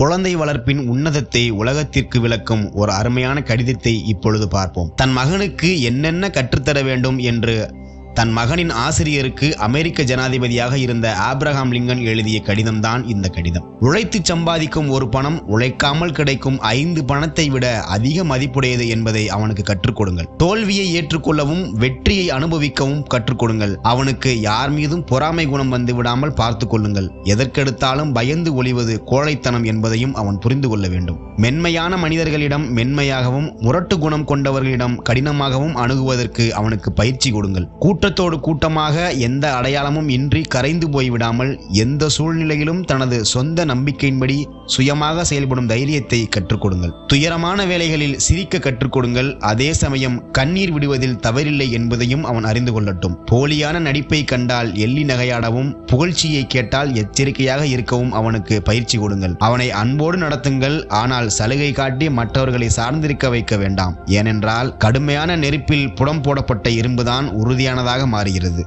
குழந்தை வளர்ப்பின் உன்னதத்தை உலகத்திற்கு விளக்கும் ஒரு அருமையான கடிதத்தை இப்பொழுது பார்ப்போம். தன் மகனுக்கு என்னென்ன கற்றுத்தர வேண்டும் என்று தன் மகனின் ஆசிரியருக்கு அமெரிக்க ஜனாதிபதியாக இருந்த ஆப்ரஹாம் லிங்கன் எழுதிய கடிதம்தான் இந்த கடிதம். உழைத்து சம்பாதிக்கும் ஒரு பணம் உழைக்காமல் கிடைக்கும் ஐந்து பணத்தை விட அதிக மதிப்புடையது என்பதை அவனுக்கு கற்றுக் கொடுங்கள். தோல்வியை ஏற்றுக்கொள்ளவும் வெற்றியை அனுபவிக்கவும் கற்றுக் கொடுங்கள். அவனுக்கு யார் மீதும் பொறாமை குணம் வந்து விடாமல் பார்த்து கொள்ளுங்கள். எதற்கெடுத்தாலும் பயந்து ஒளிவது கோழைத்தனம் என்பதையும் அவன் புரிந்து கொள்ள வேண்டும். மென்மையான மனிதர்களிடம் மென்மையாகவும் முரட்டு குணம் கொண்டவர்களிடம் கடினமாகவும் அணுகுவதற்கு அவனுக்கு பயிற்சி கொடுங்கள். கூட்டத்தோடு கூட்டமாக எந்த அடையாளமும் இன்றி கரைந்து போய்விடாமல் எந்த சூழ்நிலையிலும் தனது சொந்த நம்பிக்கையின்படி சுயமாக செயல்படும் தைரியத்தை கற்றுக் கொடுங்கள் துயரமான வேலைகளில் சிரிக்க கற்றுக் கொடுங்கள் அதே சமயம் கண்ணீர் விடுவதில் தவறில்லை என்பதையும் அவன் அறிந்து கொள்ளட்டும். போலியான நடிப்பை கண்டால் எள்ளி நகையாடவும் புகழ்ச்சியை கேட்டால் எச்சரிக்கையாக இருக்கவும் அவனுக்கு பயிற்சி கொடுங்கள். அவனை அன்போடு நடத்துங்கள். ஆனால் சலுகை காட்டி மற்றவர்களை சார்ந்திருக்க வைக்க வேண்டாம். ஏனென்றால் கடுமையான நெருப்பில் புடம் போடப்பட்ட இரும்புதான் உறுதியானதாக மாறுகிறது.